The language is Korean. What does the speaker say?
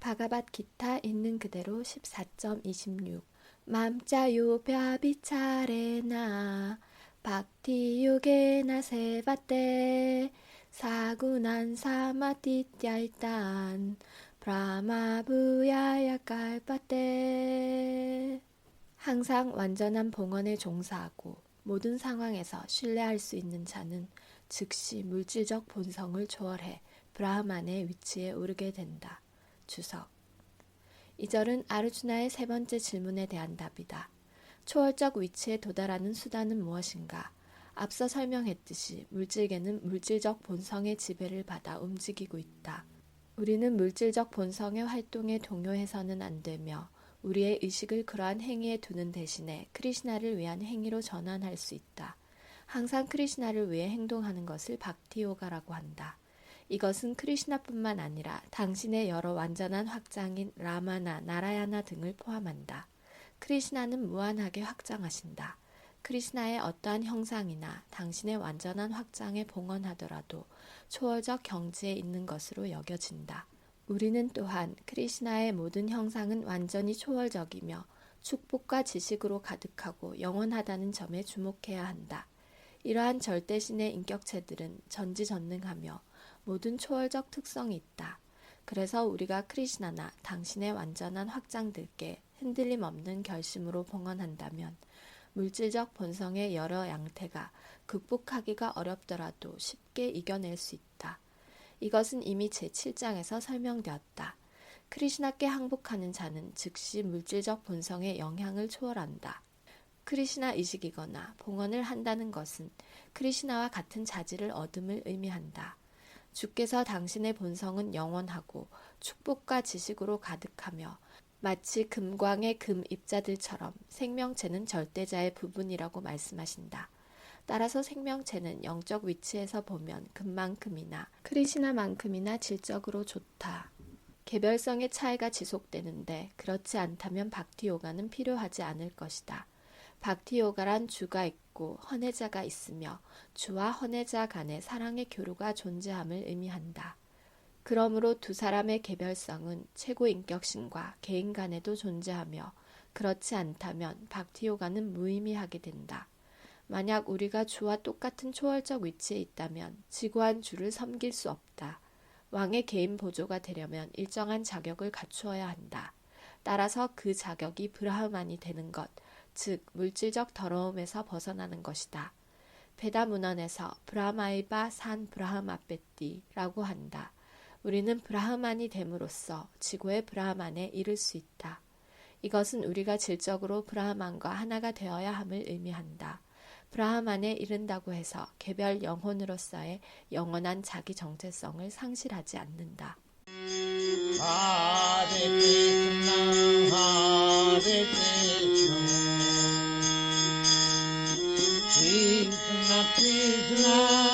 바가밭 기타 있는 그대로 14.26 맘짜요 벼비차레나. 박티요게나 세바떼. 사구난 사마티띠아이딴 브라마부야야 깔바떼. 항상 완전한 봉헌에 종사하고 모든 상황에서 신뢰할 수 있는 자는 즉시 물질적 본성을 초월해 브라흐만의 위치에 오르게 된다. 주석. 이 절은 아르주나의 세 번째 질문에 대한 답이다. 초월적 위치에 도달하는 수단은 무엇인가? 앞서 설명했듯이 물질계는 물질적 본성의 지배를 받아 움직이고 있다. 우리는 물질적 본성의 활동에 동요해서는 안 되며 우리의 의식을 그러한 행위에 두는 대신에 크리시나를 위한 행위로 전환할 수 있다. 항상 크리시나를 위해 행동하는 것을 박티요가라고 한다. 이것은 크리시나뿐만 아니라 당신의 여러 완전한 확장인 라마나, 나라야나 등을 포함한다. 크리시나는 무한하게 확장하신다. 크리시나의 어떠한 형상이나 당신의 완전한 확장에 봉헌하더라도 초월적 경지에 있는 것으로 여겨진다. 우리는 또한 크리시나의 모든 형상은 완전히 초월적이며 축복과 지식으로 가득하고 영원하다는 점에 주목해야 한다. 이러한 절대신의 인격체들은 전지전능하며 모든 초월적 특성이 있다. 그래서 우리가 크리시나나 당신의 완전한 확장들께 흔들림 없는 결심으로 봉헌한다면 물질적 본성의 여러 양태가 극복하기가 어렵더라도 쉽게 이겨낼 수 있다. 이것은 이미 제7장에서 설명되었다. 크리시나께 항복하는 자는 즉시 물질적 본성의 영향을 초월한다. 크리시나 의식이거나 봉헌을 한다는 것은 크리시나와 같은 자질을 얻음을 의미한다. 주께서 당신의 본성은 영원하고 축복과 지식으로 가득하며 마치 금광의 금 입자들처럼 생명체는 절대자의 부분이라고 말씀하신다. 따라서 생명체는 영적 위치에서 보면 금만큼이나 크리시나만큼이나 질적으로 좋다. 개별성의 차이가 지속되는데 그렇지 않다면 박티 요가는 필요하지 않을 것이다. 박티 요가란 주가 있고 헌해자가 있으며 주와 헌해자 간의 사랑의 교류가 존재함을 의미한다. 그러므로 두 사람의 개별성은 최고 인격신과 개인 간에도 존재하며 그렇지 않다면 박티 요가는 무의미하게 된다. 만약 우리가 주와 똑같은 초월적 위치에 있다면 지구한 주를 섬길 수 없다. 왕의 개인 보조가 되려면 일정한 자격을 갖추어야 한다. 따라서 그 자격이 브라흐만이 되는 것, 즉 물질적 더러움에서 벗어나는 것이다. 베다 문헌에서 브라마이바 산 브라흐마페띠라고 한다. 우리는 브라흐만이 됨으로써 지구의 브라흐만에 이를 수 있다. 이것은 우리가 질적으로 브라흐만과 하나가 되어야 함을 의미한다. 브라흐만에 이른다고 해서 개별 영혼으로서의 영원한 자기 정체성을 상실하지 않는다. Krishna,